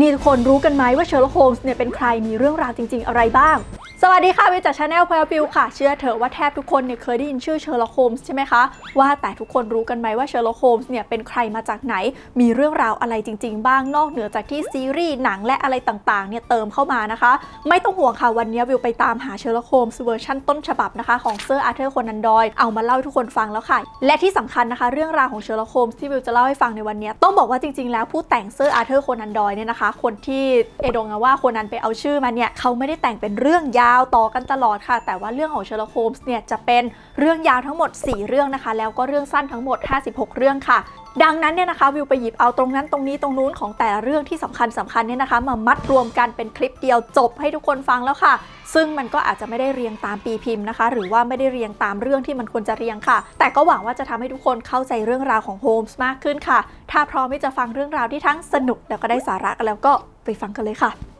นี่ทุกคนรู้กันไหมว่าเชอร์ล็อกโฮมส์เนี่ยเป็นใครมีเรื่องราวจริง ๆ อะไรบ้าง สวัสดีค่ะวิวจากชาแนลพอยฟิวค่ะ เชื่อเถอะว่าแทบทุกคนเนี่ยเคยได้ยินชื่อเชอร์ล็อกโฮมส์ใช่ไหมคะ ว่าแต่ทุกคนรู้กันไหมว่าเชอร์ล็อกโฮมส์เนี่ยเป็นใครมาจากไหน มีเรื่องราวอะไรจริง ๆ บ้างนอกเหนือจากที่ซีรีส์หนังและอะไรต่างๆเนี่ยเติมเข้ามานะคะ ไม่ต้องห่วงค่ะวันนี้วิวไปตามหาเชอร์ล็อกโฮมส์เวอร์ชันต้นฉบับนะคะของเซอร์อาร์เธอร์โคนันดอยเอามาเล่าให้ทุกคนฟังแล้วค่ะ และที่สำคัญนะคะ เรื่องราวของเชอร์ล็อกโฮมส์ที่วิวจะเล่าให้ฟังในวันนี้ต้องบอกว่าจริง ๆ แล้วผู้แต่งเซอร์อาร์เธอร์คนันดอยเนี่ยนะคะ คนที่เอโดงาว่าโคนันไปเอาชื่อมาเนี่ยเขาไม่ได้แต่งเป็นเรื่องยาวาวต่อกันตลอดค่ะ แต่ว่าเรื่องของเชอร์ล็อกโฮมส์เนี่ยจะเป็นเรื่องยาวทั้งหมด 4 เรื่องนะคะ แล้วก็เรื่องสั้นทั้งหมด 56 เรื่องค่ะ ดังนั้นเนี่ยนะคะวิวไปหยิบเอาตรงนั้นตรงนี้ตรงนู้นของแต่ละเรื่องที่สำคัญสำคัญเนี่ยนะคะ มามัดรวมกันเป็นคลิปเดียวจบให้ทุกคนฟังแล้วค่ะ ซึ่งมันก็อาจจะไม่ได้เรียงตามปีพิมพ์นะคะ หรือว่าไม่ได้เรียงตามเรื่องที่มันควรจะเรียงค่ะ แต่ก็หวังว่าจะทำให้ทุกคนเข้าใจเรื่องราวของโฮมส์มากขึ้นค่ะ ถ้าพร้อมที่จะฟังเรื่องราวที่ทั้งสนุกแล้วก็ได้สาระกันแล้วก็ไปฟังกันเลยค่ะ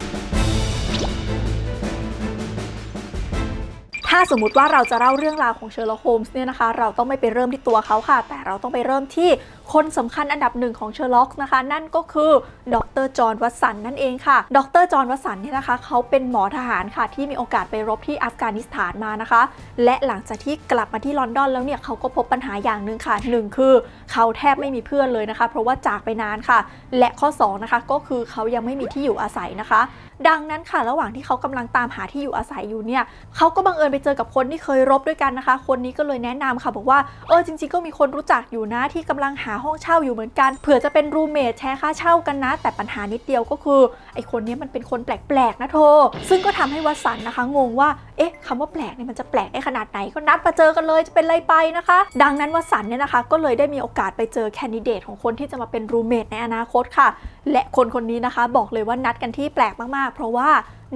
ถ้าสมมติว่าเราจะเล่าเรื่องราวของเชอร์ล็อกโฮมส์เนี่ยนะคะ เราต้องไม่ไปเริ่มที่ตัวเขาค่ะ แต่เราต้องไปเริ่มที่คนสำคัญอันดับหนึ่งของเชอร์ล็อกนะคะนั่นก็คือดรจอห์นวัตสันนั่นเองค่ะ ดรจอห์นวัตสันเนี่ยนะคะเขาเป็นหมอทหารค่ะที่มีโอกาสไปรบที่อัฟกานิสถานมานะคะ และหลังจากที่กลับมาที่ลอนดอนแล้วเนี่ยเขาก็พบปัญหาอย่างหนึ่งค่ะหนึ่งคือเขาแทบไม่มีเพื่อนเลยนะคะ เพราะว่าจากไปนานค่ะ และข้อสองนะคะก็คือเขายังไม่มีที่อยู่อาศัยนะคะ ดังนั้นค่ะระหว่างที่เขากำลังตามหาที่อยู่อาศัยอยู่เนี่ยเขาก็บังเอิญไปเจอกับคนที่เคยรบด้วยกันนะคะ คนนี้ก็เลยแนะนำค่ะบอกว่าเออจริง ๆ ก็มีคนรู้จักอยู่นะที่กำลังหาห้องเช่าอยู่เหมือนกันเผื่อจะเป็นรูเมทแชร์ค่าเช่ากันนะ แต่ปัญหานิดเดียวก็คือไอ้คนนี้มันเป็นคนแปลกๆนะโทซึ่งก็ทำให้วัสันนะคะงงว่าเอ๊ะคำว่าแปลกเนี่ยมันจะแปลกได้ขนาดไหนก็นัดมาเจอกันเลยจะเป็นไรไปนะคะ ดังนั้นวัสันเนี่ยนะคะ ก็เลยได้มีโอกาสไปเจอแคนดิเดตของคนที่จะมาเป็นรูเมทในอนาคตค่ะ และคนคนนี้นะคะ บอกเลยว่านัดกันที่แปลกมากๆ เพราะว่า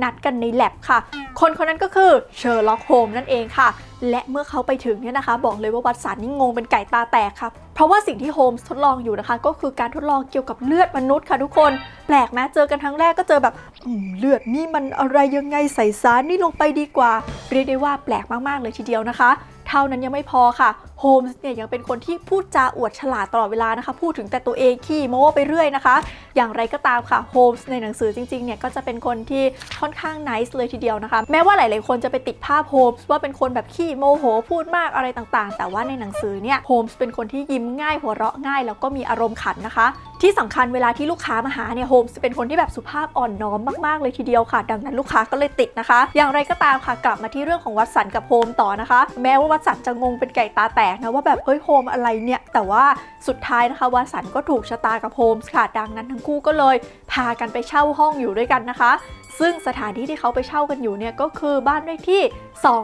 นัดกันในแลบค่ะ คนคนนั้นก็คือเชอร์ล็อกโฮมนั่นเองค่ะ และเมื่อเขาไปถึงเนี่ยนะคะ บอกเลยว่าวัตสันนี่งงเป็นไก่ตาแตกครับเพราะว่าสิ่งที่โฮมส์ทดลองอยู่นะคะ ก็คือการทดลองเกี่ยวกับเลือดมนุษย์ค่ะทุกคน แปลกไหมเจอกันครั้งแรกก็เจอแบบเลือดนี่มันอะไรยังไงใส่สารนี่ลงไปดีกว่า เรียกได้ว่าแปลกมากๆเลยทีเดียวนะคะ เท่านั้นยังไม่พอค่ะโฮมส์เนี่ยยังเป็นคนที่พูดจาอวดฉลาดตลอดเวลานะคะ พูดถึงแต่ตัวเองขี้โม้ไปเรื่อยนะคะ อย่างไรก็ตามค่ะโฮมส์ในหนังสือจริงๆเนี่ยก็จะเป็นคนที่ค่อนข้างนิสเลยทีเดียวนะคะ แม้ว่าหลายๆคนจะไปติดภาพโฮมส์ว่าเป็นคนแบบขี้โมโหพูดมากอะไรต่างๆ แต่ว่าในหนังสือเนี่ยโฮมส์เป็นคนที่ยิ้มง่ายหัวเราะง่าย แล้วก็มีอารมณ์ขันนะคะที่สำคัญเวลาที่ลูกค้ามาหาเนี่ยโฮมส์จะเป็นคนที่แบบสุภาพอ่อนน้อมมากๆเลยทีเดียวค่ะ ดังนั้นลูกค้าก็เลยติดนะคะ อย่างไรก็ตามค่ะกลับมาที่เรื่องของวัตสันกับโฮมต่อนะคะ แม้ว่าวัตสันจะงงเป็นไก่ตาแตกนะว่าแบบเฮ้ยโฮมอะไรเนี่ยแต่ว่าสุดท้ายนะคะวัตสันก็ถูกชะตากับโฮมส์ค่ะดังนั้นทั้งคู่ก็เลยพากันไปเช่าห้องอยู่ด้วยกันนะคะซึ่งสถานที่ที่เขาไปเช่ากันอยู่เนี่ยก็คือบ้านเลขที่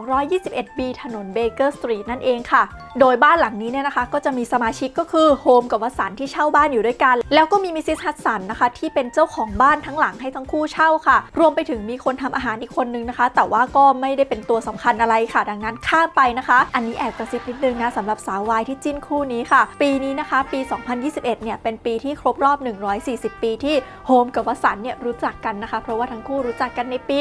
221 B ถนนเบเกอร์สตรีทนั่นเองค่ะ โดยบ้านหลังนี้เนี่ยนะคะ ก็จะมีสมาชิกก็คือโฮมกับวสันที่เช่าบ้านอยู่ด้วยกันแล้วก็มีมิสซิสฮัตสันนะคะ ที่เป็นเจ้าของบ้านทั้งหลังให้ทั้งคู่เช่าค่ะ รวมไปถึงมีคนทำอาหารอีกคนนึงนะคะ แต่ว่าก็ไม่ได้เป็นตัวสำคัญอะไรค่ะ ดังนั้นข้ามไปนะคะ อันนี้แอบกระซิบนิดนึงนะสำหรับสาววายที่จิ้นคู่นี้ค่ะ ปีนี้นะคะ ปี 2021 เนี่ยเป็นปีที่ครบรอบ 140 ปีที่โฮมกับวสันเนี่ยรู้จักกันนะคะ เพราะว่าทั้งคู่รู้จักกันในปี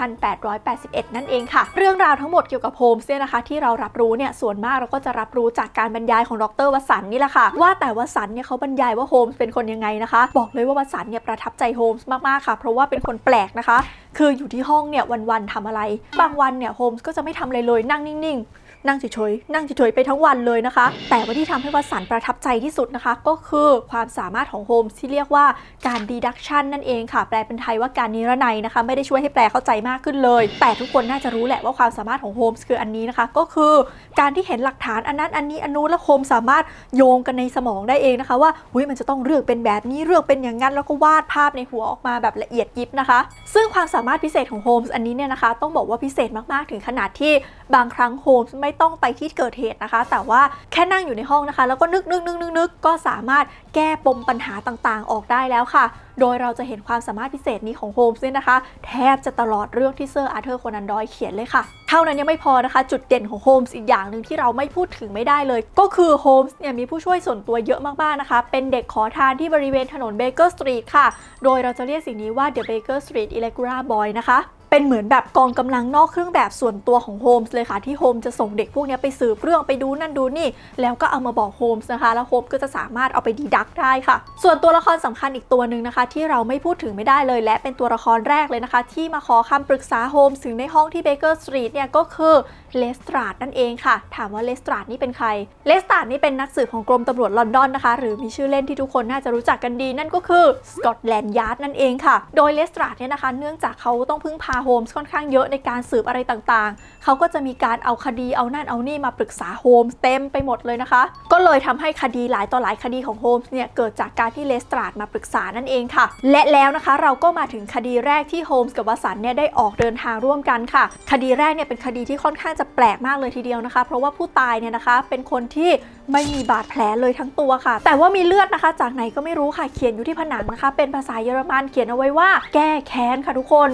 1881 นั่นเองค่ะ เรื่องราวทั้งหมดเกี่ยวกับโฮมเนี่ยนะคะ ที่เรารับรู้เนี่ยส่วนมากเราก็จะรับรู้จากการบรรยายของดรวสันนี่แหละค่ะว่าแต่วสันเนี่ยเขาบรรยายว่าโฮมส์เป็นคนยังไงนะคะ บอกเลยว่าวสันเนี่ยประทับใจโฮมส์มากๆค่ะ เพราะว่าเป็นคนแปลกนะคะ คืออยู่ที่ห้องเนี่ยวันๆทำอะไร บางวันเนี่ยโฮมส์ก็จะไม่ทำอะไรเลยนั่งนิ่งๆ นั่งเฉยๆนั่งเฉยๆไปทั้งวันเลยนะคะ แต่ว่าที่ทำให้วสันประทับใจที่สุดนะคะ ก็คือความสามารถของโฮมที่เรียกว่าการ deduction นั่นเองค่ะ แปลเป็นไทยว่าการนิรนัยนะคะ ไม่ได้ช่วยให้แปลเข้าใจมากขึ้นเลย แต่ทุกคนน่าจะรู้แหละว่าความสามารถของโฮมคืออันนี้นะคะ ก็คือการที่เห็นหลักฐานอันนั้นอันนี้อันนู้นแล้วโฮมสามารถโยงกันในสมองได้เองนะคะ ว่าหุยมันจะต้องเรื่องเป็นแบบนี้เรื่องเป็นอย่างนั้นแล้วก็วาดภาพในหัวออกมาแบบละเอียดยิบนะคะ ซึ่งความสามารถพิเศษของโฮมส์อันนี้เนี่ยนะคะ ต้องบอกว่าพิเศษมากๆถึงขนาดที่ บางครั้งโฮมส์ไม่ต้องไปที่เกิดเหตุนะคะ แต่ว่าแค่นั่งอยู่ในห้องนะคะ แล้วก็นึกนึกนึกนึกนึกก็สามารถแก้ปมปัญหาต่างๆ ออกได้แล้วค่ะ โดยเราจะเห็นความสามารถพิเศษนี้ของโฮมส์เนี่ยนะคะ แทบจะตลอดเรื่องที่เซอร์อาร์เธอร์โคนันดอยเขียนเลยค่ะ เท่านั้นยังไม่พอนะคะ จุดเด่นของโฮมส์อีกอย่างหนึ่งที่เราไม่พูดถึงไม่ได้เลย ก็คือโฮมส์เนี่ยมีผู้ช่วยส่วนตัวเยอะมากๆนะคะ เป็นเด็กขอทานที่บริเวณถนนเบเกอร์สตรีทค่ะ โดยเราจะเรียกสิ่งนี้ว่า The Baker Street Irregular Boy นะคะ เป็นเหมือนแบบกองกำลังนอกเครื่องแบบส่วนตัวของโฮมส์เลยค่ะที่โฮมจะส่งเด็กพวกนี้ไปสืบเรื่องไปดูนั่นดูนี่ แล้วก็เอามาบอกโฮมส์นะคะ แล้วโฮมส์ก็จะสามารถเอาไปดีดักได้ค่ะ ส่วนตัวละครสำคัญอีกตัวหนึ่งนะคะ ที่เราไม่พูดถึงไม่ได้เลย และเป็นตัวละครแรกเลยนะคะ ที่มาขอคำปรึกษาโฮมส์ถึงในห้องที่เบเกอร์สตรีทเนี่ยก็คือเลสตราดนั่นเองค่ะ ถามว่าเลสตราดนี่เป็นใคร เลสตราดนี่เป็นนักสืบของกรมตำรวจลอนดอนนะคะ หรือมีชื่อเล่นที่ทุกคนน่าจะรู้จักกันดี นั่นก็คือสกอตแลนด์ยาร์ดนั่นเองค่ะ โดยเลสตราดเนี่ยนะคะ เนื่องจากเขาต้องพึ่งพาโฮมส์ค่อนข้างเยอะในการสืบอะไรต่างๆ เขาก็จะมีการเอาคดีเอานั่นเอานี่มาปรึกษาโฮมส์เต็มไปหมดเลยนะคะ ก็เลยทำให้คดีหลายต่อหลายคดีของโฮมส์เนี่ยเกิดจากการที่เลสตราดมาปรึกษานั่นเองค่ะ และแล้วนะคะเราก็มาถึงคดีแรกที่โฮมส์กับวสันเนี่ยได้ออกเดินทางร่วมกันค่ะ คดีแรกเนี่ยเป็นคดีที่ค่อนข้างจะแปลกมากเลยทีเดียวนะคะ เพราะว่าผู้ตายเนี่ยนะคะเป็นคนที่ไม่มีบาดแผลเลยทั้งตัวค่ะ แต่ว่ามีเลือดนะคะ จากไหนก็ไม่รู้ค่ะเขียนอยู่ที่ผนังนะคะ เป็นภาษาเยอรมันเขียนเอาไว้ว่า แก้แค้นค่ะทุกคน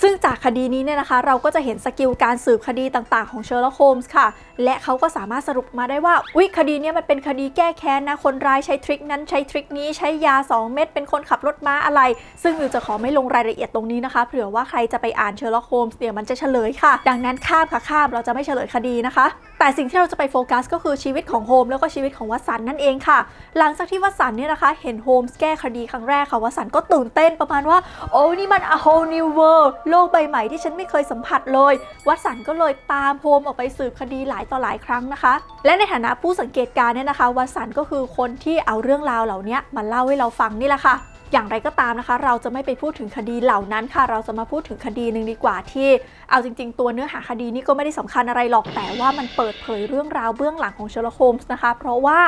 ซึ่งจากคดีนี้เนี่ยนะคะ เราก็จะเห็นสกิลการสืบคดีต่างๆ ของเชอร์ล็อกโฮมส์ค่ะ และเขาก็สามารถสรุปมาได้ว่าอุ๊ยคดีเนี้มันเป็นคดีแก้แค้นนะ คนร้ายใช้ทริคนั้นใช้ทริคนี้ใช้ยา 2 เม็ดเป็นคนขับรถม้าอะไร ซึ่งวิวจะขอไม่ลงรายละเอียดตรงนี้นะคะ เผื่อว่าใครจะไปอ่านเชอร์ล็อกโฮมส์เนี่ยมันจะเฉลยค่ะ ดังนั้นข้ามค่ะข้ามเราจะไม่เฉลยคดีนะคะ แต่สิ่งที่เราจะไปโฟกัสก็คือชีวิตของโฮมแล้วก็ชีวิตของวัสันนั่นเองค่ะ หลังจากที่วัสันเนี่ยนะคะ เห็นโฮมส์แก้คดีครั้งแรกค่ะวัสันก็ตื่นเต้นประมาณว่า โอ้นี่มัน a whole new world โลกใบใหม่ที่ฉันไม่เคยสัมผัสเลย วัสันก็เลยตามโฮมออกไปสืบคดีหลายต่อหลายครั้งนะคะ และในฐานะผู้สังเกตการณ์เนี่ยนะคะวัสันก็คือคนที่เอาเรื่องราวเหล่านี้มาเล่าให้เราฟังนี่แหละค่ะ อย่างไรก็ตามนะคะ เราจะไม่ไปพูดถึงคดีเหล่านั้นค่ะ เราจะมาพูดถึงคดีหนึ่งดีกว่าที่ เอาจริง ๆ ตัวเนื้อหาคดีนี่ก็ไม่ได้สำคัญอะไรหรอกแต่ว่ามันเปิดเผยเรื่องราวเบื้องหลังของเชอร์ล็อกโฮมส์นะคะ เพราะว่า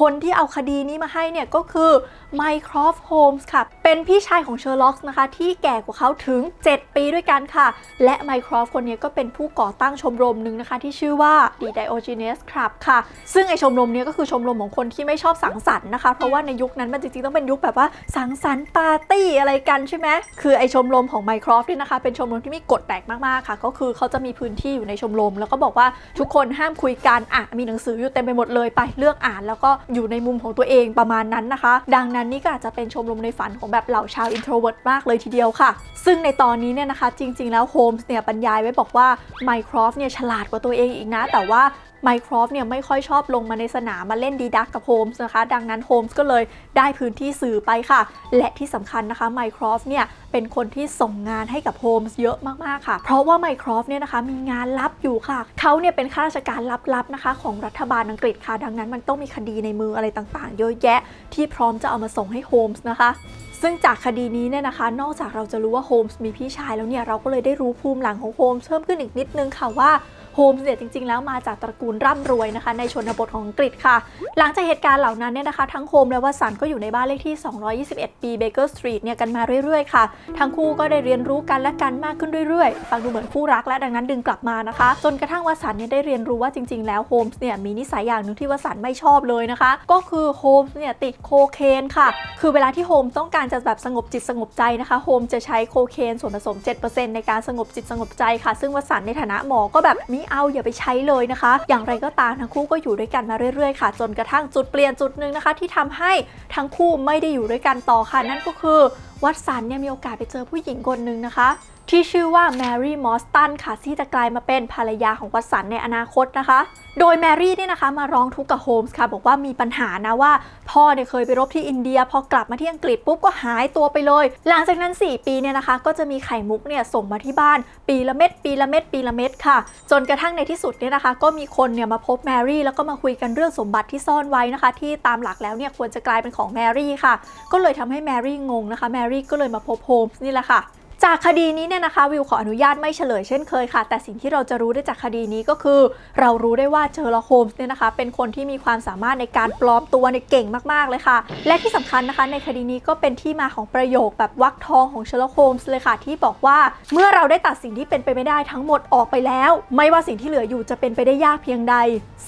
คนที่เอาคดีนี้มาให้เนี่ยก็คือไมโครฟโฮมส์ค่ะ เป็นพี่ชายของเชอร์ล็อกนะคะ ที่แก่กว่าเขาถึง 7 ปีด้วยกันค่ะ และไมโครฟคนนี้ก็เป็นผู้ก่อตั้งชมรมหนึ่งนะคะ ที่ชื่อว่า The Diogenes Club ค่ะ ซึ่งไอชมรมนี้ก็คือชมรมของคนที่ไม่ชอบสังสรรค์นะคะ เพราะว่าในยุคนั้นมันจริงๆต้องเป็นยุคแบบว่าสังสรรปาร์ตี้อะไรกันใช่ไหมคือไอชมรมของไมครอฟเนี่ยนะคะ เป็นชมรมที่มีกฎแปลกมากๆค่ะ ก็คือเขาจะมีพื้นที่อยู่ในชมรม แล้วก็บอกว่าทุกคนห้ามคุยกันอะมีหนังสืออยู่เต็มไปหมดเลยไปเลือกอ่าน แล้วก็อยู่ในมุมของตัวเองประมาณนั้นนะคะ ดังนั้นนี่ก็อาจจะเป็นชมรมในฝันของแบบเหล่าชาวอินโทรเวิร์ตมากเลยทีเดียวค่ะ ซึ่งในตอนนี้เนี่ยนะคะจริง ๆ แล้วโฮมส์เนี่ยบรรยายไว้บอกว่าไมครอฟเนี่ยฉลาดกว่าตัวเองอีกนะ แต่ว่า ไมโครฟเนี่ยไม่ค่อยชอบลงมาในสนามมาเล่นดีดักกับโฮมส์นะคะ ดังนั้นโฮมส์ก็เลยได้พื้นที่สื่อไปค่ะ และที่สำคัญนะคะไมโครฟเนี่ยเป็นคนที่ส่งงานให้กับโฮมส์เยอะมากๆค่ะ เพราะว่าไมโครฟเนี่ยนะคะมีงานลับอยู่ค่ะ เขาเนี่ยเป็นข้าราชการลับๆนะคะ ของรัฐบาลอังกฤษค่ะ ดังนั้นมันต้องมีคดีในมืออะไรต่างๆ เยอะแยะที่พร้อมจะเอามาส่งให้โฮมส์นะคะซึ่งจากคดีนี้เนี่ยนะคะ นอกจากเราจะรู้ว่าโฮมส์มีพี่ชายแล้วเนี่ย เราก็เลยได้รู้ภูมิหลังของโฮมส์เพิ่มขึ้นอีกนิดนึงค่ะว่า โฮมส์เนี่ยจริงๆ แล้วมาจากตระกูลร่ำรวยนะคะในชนบทของอังกฤษค่ะ หลังจากเหตุการณ์เหล่านั้นเนี่ยนะคะ ทั้งโฮมและวัสันก็อยู่ในบ้านเลขที่ 221 ปีเบเกอร์สตรีทเนี่ยกันมาเรื่อยๆ ค่ะ ทั้งคู่ก็ได้เรียนรู้กันและกันมากขึ้นเรื่อยๆ ฟังดูเหมือนคู่รักและดังนั้นดึงกลับมานะคะ จนกระทั่งวัสันเนี่ยได้เรียนรู้ว่าจริงๆ แล้วโฮมส์เนี่ยมีนิสัยอย่างหนึ่งที่วัสันไม่ชอบเลยนะคะ ก็คือโฮมส์เนี่ยติดโคเคนค่ะ คือเวลาที่โฮมต้องการจะแบบสงบจิตสงบใจนะคะโฮมจะใช้โคเคนส่วนผสม 7%ในการสงบจิตสงบใจค่ะ ซึ่งวัสันในฐานะหมอก็แบบมิเอาอย่าไปใช้เลยนะคะ อย่างไรก็ตามทั้งคู่ก็อยู่ด้วยกันมาเรื่อยๆค่ะ จนกระทั่งจุดเปลี่ยนจุดหนึ่งนะคะ ที่ทำให้ทั้งคู่ไม่ได้อยู่ด้วยกันต่อค่ะนั่นก็คือวัตสันเนี่ยมีโอกาสไปเจอผู้หญิงคนหนึ่งนะคะ ที่ชื่อว่าแมรี่มอสตันค่ะที่จะกลายมาเป็นภรรยาของวัตสันในอนาคตนะคะ โดยแมรี่เนี่ยนะคะมาร้องทุกข์กับโฮมส์ค่ะบอกว่ามีปัญหานะว่า พ่อเนี่ยเคยไปรบที่อินเดีย พอกลับมาที่อังกฤษปุ๊บก็หายตัวไปเลย หลังจากนั้น 4 ปีเนี่ยนะคะ ก็จะมีไข่มุกเนี่ยส่งมาที่บ้าน ปีละเม็ดปีละเม็ดปีละเม็ดค่ะ จนกระทั่งในที่สุดเนี่ยนะคะ ก็มีคนเนี่ยมาพบแมรี่แล้วก็มาคุยกันเรื่องสมบัติที่ซ่อนไว้นะคะ ที่ตามหลักแล้วเนี่ยควรจะกลายเป็นของแมรี่ค่ะ ก็เลยทำให้แมรี่งงนะคะแมรี่ก็เลยมาพบโฮมส์นี่แหละค่ะ จากคดีนี้เนี่ยนะคะวิวขออนุญาตไม่เฉลยเช่นเคยค่ะ แต่สิ่งที่เราจะรู้ได้จากคดีนี้ก็คือ เรารู้ได้ว่าเชอร์ล็อกโฮมส์เนี่ยนะคะ เป็นคนที่มีความสามารถในการปลอมตัวเนี่ยเก่งมากๆเลยค่ะ และที่สำคัญนะคะ ในคดีนี้ก็เป็นที่มาของประโยคแบบวักทองของเชอร์ล็อกโฮมส์เลยค่ะ ที่บอกว่าเมื่อเราได้ตัดสิ่งที่เป็นไปไม่ได้ทั้งหมดออกไปแล้ว ไม่ว่าสิ่งที่เหลืออยู่จะเป็นไปได้ยากเพียงใด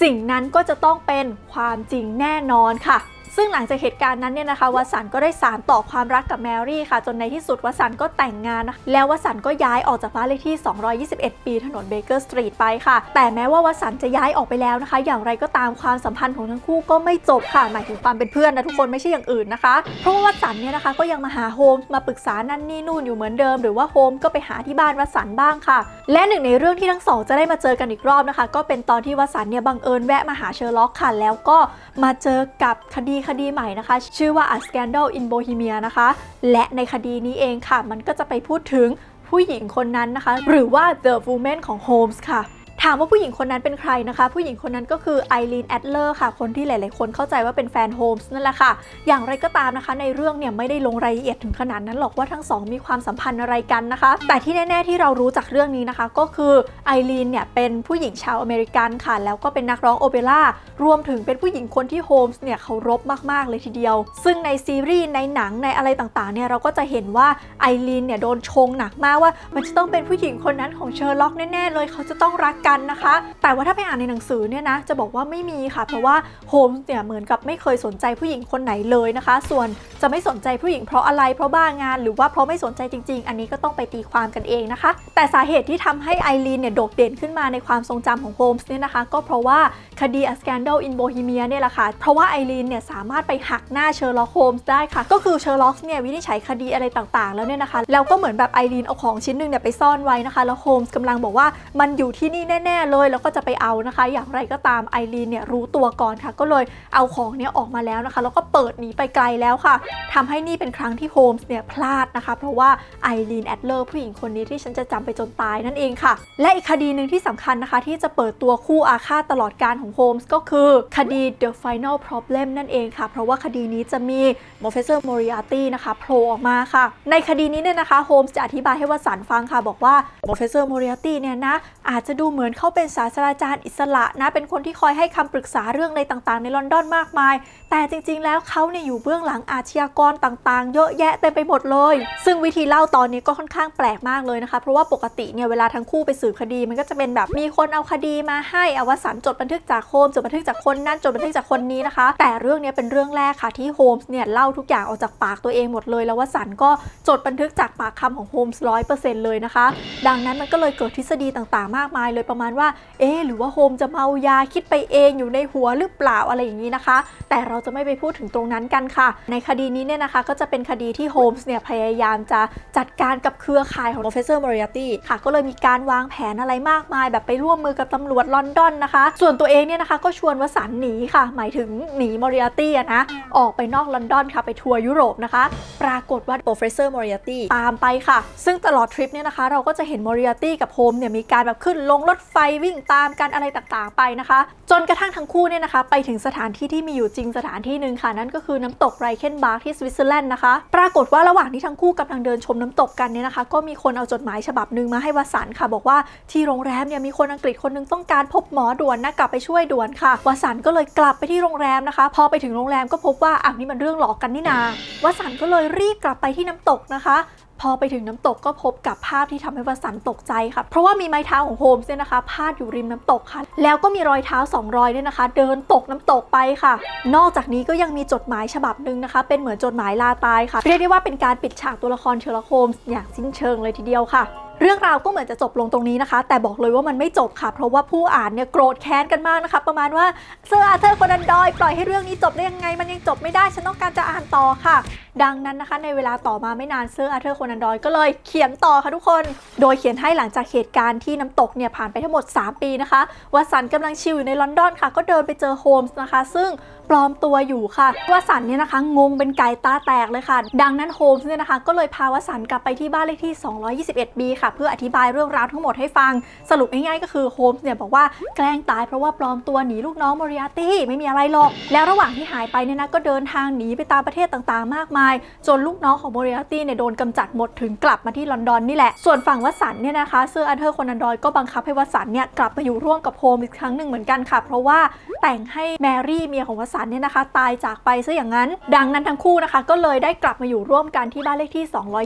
สิ่งนั้นก็จะต้องเป็นความจริงแน่นอนค่ะ ซึ่งหลังจากเหตุการณ์นั้นเนี่ยนะคะวัสันก็ได้สารต่อความรักกับแมรี่ค่ะ จนในที่สุดวัสันก็แต่งงานนะแล้ววัสันก็ย้ายออกจากบ้านเลขที่ 221 ปีถนนเบเกอร์สตรีทไปค่ะ แต่แม้ว่าวัสันจะย้ายออกไปแล้วนะคะ อย่างไรก็ตามความสัมพันธ์ของทั้งคู่ก็ไม่จบค่ะ หมายถึงความเป็นเพื่อนนะทุกคนไม่ใช่อย่างอื่นนะคะ เพราะว่าวัสันเนี่ยนะคะก็ยังมาหาโฮมส์มาปรึกษานั่นนี่นู่นอยู่เหมือนเดิม หรือว่าโฮมก็ไปหาที่บ้านวัสันบ้างค่ะ และหนึ่งในเรื่องที่ทั้งสองจะได้มาเจอกันอีกรอบนะคะ ก็เป็นตอนที่วัสันเนี่ยบังเอิญแวะมาหาเชอร์ล็อกค่ะ แล้วก็มาเจอกับคดีคดีใหม่นะคะ ชื่อว่า A Scandal in Bohemia นะคะ และในคดีนี้เองค่ะ มันก็จะไปพูดถึงผู้หญิงคนนั้นนะคะ หรือว่า The Woman ของ Holmes ค่ะ ถามว่าผู้หญิงคนนั้นเป็นใครนะคะ ผู้หญิงคนนั้นก็คือไอรีนแอดเลอร์ค่ะ คนที่หลาย ๆ คนเข้าใจว่าเป็นแฟนโฮมส์นั่นแหละค่ะ อย่างไรก็ตามนะคะ ในเรื่องเนี่ยไม่ได้ลงรายละเอียดถึงขนาดนั้นหรอกว่าทั้งสองมีความสัมพันธ์อะไรกันนะคะ แต่ที่แน่ ๆ ที่เรารู้จากเรื่องนี้นะคะ ก็คือไอรีนเนี่ยเป็นผู้หญิงชาวอเมริกันค่ะ แล้วก็เป็นนักร้องโอเปร่ารวมถึงเป็นผู้หญิงคนที่โฮมส์เนี่ยเคารพมาก ๆ เลยทีเดียว ซึ่งในซีรีส์ในหนังในอะไรต่าง ๆ เนี่ยเราก็จะเห็นว่าไอรีนเนี่ยโดนชงหนักมากว่า มันจะต้องเป็นผู้หญิงคนนั้นของเชอร์ล็อกแน่ ๆ เลยเขาจะต้องรักกันนะคะ แต่ว่าถ้าไปอ่านในหนังสือเนี่ยนะจะบอกว่าไม่มีค่ะ เพราะว่าโฮมส์เนี่ยเหมือนกับไม่เคยสนใจผู้หญิงคนไหนเลยนะคะ ส่วนจะไม่สนใจผู้หญิงเพราะอะไรเพราะบ้างาน หรือว่าเพราะไม่สนใจจริง ๆ อันนี้ก็ต้องไปตีความกันเองนะคะ แต่สาเหตุที่ทำให้ไอรีนเนี่ยโดดเด่นขึ้นมาในความทรงจำของโฮมส์เนี่ยนะคะ ก็เพราะว่าคดี A Scandal in Bohemia เนี่ยแหละค่ะ เพราะว่าไอรีนเนี่ยสามารถไปหักหน้าเชอร์ล็อกโฮมส์ได้ค่ะ ก็คือเชอร์ล็อกเนี่ยวินิจฉัยคดีอะไรต่างๆ แล้วเนี่ยนะคะ แล้วก็เหมือนแบบไอรีนเอาของชิ้นหนึ่งเนี่ยไปซ่อนไว้นะคะ แล้วโฮมส์กำลังบอกว่ามันอยู่ที่นี่แน่แน่เลยแล้วก็จะไปเอานะคะ อย่างไรก็ตามไอรีนเนี่ยรู้ตัวก่อนค่ะ ก็เลยเอาของเนี่ยออกมาแล้วนะคะ แล้วก็เปิดหนีไปไกลแล้วค่ะทำให้นี่เป็นครั้งที่โฮมส์เนี่ยพลาดนะคะ เพราะว่าไอรีนแอดเลอร์ผู้หญิงคนนี้ที่ฉันจะจำไปจนตายนั่นเองค่ะ และอีกคดีหนึ่งที่สำคัญนะคะ ที่จะเปิดตัวคู่อาฆาตตลอดการของโฮมส์ก็คือคดี The Final Problem นั่นเองค่ะ เพราะว่าคดีนี้จะมี Professor Moriarty นะคะโผล่ออกมาค่ะ ในคดีนี้เนี่ยนะคะโฮมส์จะอธิบายให้วัสันฟังค่ะ บอกว่า Professor Moriarty เนี่ยนะอาจจะดูเหมือนเขาเป็นศาสตราจารย์อิสระนะ เป็นคนที่คอยให้คำปรึกษาเรื่องอะไรต่างๆ ในลอนดอนมากมาย แต่จริงๆ แล้วเขาเนี่ยอยู่เบื้องหลังอาชญากรต่างๆ เยอะแยะเต็มไปหมดเลย ซึ่งวิธีเล่าตอนนี้ก็ค่อนข้างแปลกมากเลยนะคะ เพราะว่าปกติเนี่ยเวลาทั้งคู่ไปสืบคดี มันก็จะเป็นแบบมีคนเอาคดีมาให้อวสันจดบันทึกจากโฮมส์จดบันทึกจากคนนั้นจดบันทึกจากคนนี้นะคะ แต่เรื่องเนี้ยเป็นเรื่องแรกค่ะที่โฮมส์เนี่ยเล่าทุกอย่างออกจากปากตัวเองหมดเลยแล้ววสันก็จดบันทึกจากปากคำของโฮมส์ร้อยเปอร์เซ็นต์เลยนะคะ ดังนั้นมันก็เลยเกิดทฤษฎีต่างๆ มากมายเลยประมาณว่า เอ๊หรือว่าโฮมจะเมายาคิดไปเองอยู่ในหัวหรือเปล่าอะไรอย่างนี้นะคะ แต่เราจะไม่ไปพูดถึงตรงนั้นกันค่ะ ในคดีนี้เนี่ยนะคะ ก็จะเป็นคดีที่โฮมส์เนี่ยพยายามจะจัดการกับเครือข่ายของ Professor Moriarty ค่ะ ก็เลยมีการวางแผนอะไรมากมาย แบบไปร่วมมือกับตำรวจลอนดอนนะคะ ส่วนตัวเองเนี่ยนะคะก็ชวนวสันหนีค่ะ หมายถึงหนี Moriarty อะนะ ออกไปนอกลอนดอนค่ะไปทัวร์ยุโรปนะคะ ปรากฏว่า Professor Moriarty ตามไปค่ะ ซึ่งตลอดทริปเนี่ยนะคะ เราก็จะเห็น Moriarty กับโฮมเนี่ยมีการแบบขึ้นลงรถไฟวิ่งตามกันอะไรต่างๆไปนะคะ จนกระทั่งทั้งคู่เนี่ยนะคะ ไปถึงสถานที่ที่มีอยู่จริงสถานที่หนึ่งค่ะ นั่นก็คือน้ำตกไรเคนบาร์ที่สวิตเซอร์แลนด์นะคะ ปรากฏว่าระหว่างที่ทั้งคู่กำลังเดินชมน้ำตกกันเนี่ยนะคะ ก็มีคนเอาจดหมายฉบับหนึ่งมาให้วสันค่ะ บอกว่าที่โรงแรมเนี่ยมีคนอังกฤษคนหนึงต้องการพบหมอด่วนนะกลับไปช่วยด่วนค่ะ วสันก็เลยกลับไปที่โรงแรมนะคะ พอไปถึงโรงแรมก็พบว่าอะนี่มันเรื่องหลอกกันนี่นาวสันก็เลยรีบกลับไปที่น้ำตกนะคะ พอไปถึงน้ำตกก็พบกับภาพที่ทำให้วสันตกใจค่ะ เพราะว่ามีไม้เท้าของโฮมส์เนี่ยนะคะ พาดอยู่ริมน้ำตกค่ะ แล้วก็มีรอยเท้าสองรอยเนี่ยนะคะ เดินตกน้ำตกไปค่ะ นอกจากนี้ก็ยังมีจดหมายฉบับหนึ่งนะคะ เป็นเหมือนจดหมายลาตายค่ะ เรียกได้ว่าเป็นการปิดฉากตัวละครเชอร์ล็อกโฮมส์อย่างสิ้นเชิงเลยทีเดียวค่ะเรื่องราวก็เหมือนจะจบลงตรงนี้นะคะ แต่บอกเลยว่ามันไม่จบค่ะ เพราะว่าผู้อ่านเนี่ยโกรธแค้นกันมากนะคะ ประมาณว่าเซอร์อาเธอร์คนันดอย ปล่อยให้เรื่องนี้จบได้ยังไง มันยังจบไม่ได้ฉันต้องการจะอ่านต่อค่ะ ดังนั้นนะคะ ในเวลาต่อมาไม่นานเซอร์อาร์เธอร์โคนันดอยก็เลยเขียนต่อค่ะทุกคน โดยเขียนให้หลังจากเหตุการณ์ที่น้ำตกเนี่ยผ่านไปทั้งหมด 3 ปีนะคะวัสันต์กำลังชิลอยู่ในลอนดอนค่ะ ก็เดินไปเจอโฮมส์นะคะ ซึ่งปลอมตัวอยู่ค่ะวสันเนี่ยนะคะงงเป็นไก่ตาแตกเลยค่ะ ดังนั้นโฮมส์เนี่ยนะคะก็เลยพาวสันกลับไปที่บ้านเลขที่ 221 b ค่ะ เพื่ออธิบายเรื่องราวทั้งหมดให้ฟัง สรุปง่ายๆก็คือโฮมส์เนี่ยบอกว่าแกล้งตายเพราะว่าปลอมตัวหนีลูกน้องมอริอาตี้ไม่มีอะไรหรอก แล้วระหว่างที่หายไปเนี่ยนะก็เดินทางหนีไปตามประเทศต่างๆ มากมายาย จนลูกน้องของโมเรียตี้เนี่ยโดนกำจัดหมดถึงกลับมาที่ลอนดอนนี่แหละ ส่วนฝั่งวัสันเนี่ยนะคะเซอร์อาร์เธอร์คนันดอยก็บังคับให้วัสันเนี่ยกลับมาอยู่ร่วมกับโฮมอีกครั้งหนึ่งเหมือนกันค่ะ เพราะว่าแต่งให้แมรี่เมียของวัสันเนี่ยนะคะ ตายจากไปซะอย่างนั้น ดังนั้นทั้งคู่นะคะ ก็เลยได้กลับมาอยู่ร่วมกันที่บ้านเลขที่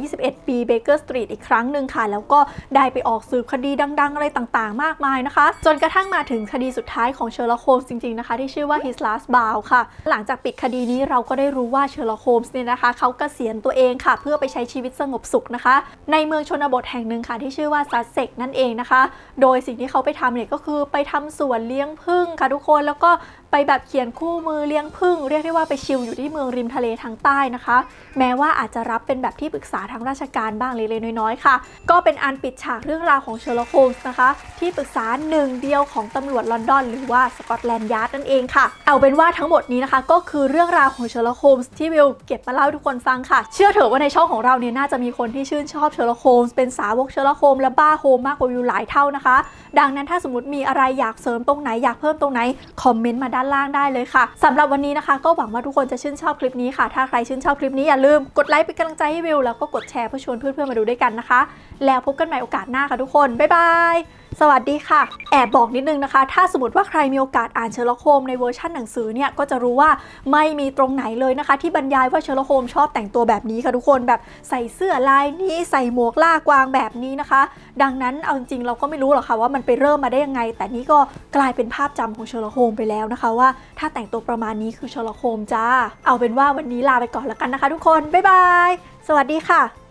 221ปีเบเกอร์สตรีทอีกครั้งหนึ่งค่ะ แล้วก็ได้ไปออกสืบคดีดัง ๆ อะไรต่างๆ มากมายนะคะ จนกระทั่งมาถึงคดีสุดท้ายของเชอร์ล็อกโฮมส์จริง ๆ นะคะ ที่ชื่อว่า His Last Bow ค่ะ หลังจากปิดคดีนี้เราก็ได้รู้ว่าเชอร์ล็อกโฮมส์เนี่ยนะคะเขาเกษียณตัวเองค่ะ เพื่อไปใช้ชีวิตสงบสุขนะคะ ในเมืองชนบทแห่งหนึ่งค่ะที่ชื่อว่าซัสเซกนั่นเองนะคะ โดยสิ่งที่เขาไปทำเนี่ยก็คือไปทำสวนเลี้ยงผึ้งค่ะทุกคนแล้วก็ ไปแบบเขียนคู่มือเลี้ยงผึ้งเรียกได้ว่าไปชิลอยู่ที่เมืองริมทะเลทางใต้นะคะ แม้ว่าอาจจะรับเป็นแบบที่ปรึกษาทางราชการบ้างเล็กๆน้อยๆค่ะ ก็เป็นอันปิดฉากเรื่องราวของเชอร์ล็อกโฮมส์นะคะ ที่ปรึกษาหนึ่งเดียวของตำรวจลอนดอนหรือว่าสกอตแลนด์ยาร์ดนั่นเองค่ะ เอาเป็นว่าทั้งหมดนี้นะคะ ก็คือเรื่องราวของเชอร์ล็อกโฮมส์ที่วิวเก็บมาเล่าทุกคนฟังค่ะ เชื่อเถอะว่าในช่องของเราเนี่ยน่าจะมีคนที่ชื่นชอบเชอร์ล็อกโฮมส์เป็นสาวกเชอร์ล็อกโฮมส์และบ้าโฮมมากกว่าวิวหลายเท่านะคะ ดังนั้นถ้าสมมติมีอะไรอยากเสริมตรงไหนอยากเพิ่มตรงไหนคอมเมนต์มาด้านล่างได้เลยค่ะสำหรับวันนี้นะคะ ก็หวังว่าทุกคนจะชื่นชอบคลิปนี้ค่ะ ถ้าใครชื่นชอบคลิปนี้อย่าลืมกดไลค์เป็นกำลังใจให้วิวแล้วก็กดแชร์เพื่อชวนเพื่อนๆมาดูด้วยกันนะคะ แล้วพบกันใหม่โอกาสหน้าค่ะทุกคนบ๊ายบายสวัสดีค่ะ แอบบอกนิดนึงนะคะ ถ้าสมมติว่าใครมีโอกาสอ่านเชอร์ล็อกโฮมในเวอร์ชันหนังสือเนี่ย ก็จะรู้ว่าไม่มีตรงไหนเลยนะคะ ที่บรรยายว่าเชอร์ล็อกโฮมชอบแต่งตัวแบบนี้ค่ะทุกคนแบบใส่เสื้อลายนี้ใส่หมวกล่ากวางแบบนี้นะคะ ดังนั้นเอาจริงๆเราก็ไม่รู้หรอกค่ะว่ามันไปเริ่มมาได้ยังไง แต่นี่ก็กลายเป็นภาพจำของเชอร์ล็อกโฮมไปแล้วนะคะว่า ถ้าแต่งตัวประมาณนี้คือเชอร์ล็อกโฮมจ้า เอาเป็นว่าวันนี้ลาไปก่อนแล้วกันนะคะ ทุกคนบ๊ายบายสวัสดีค่ะ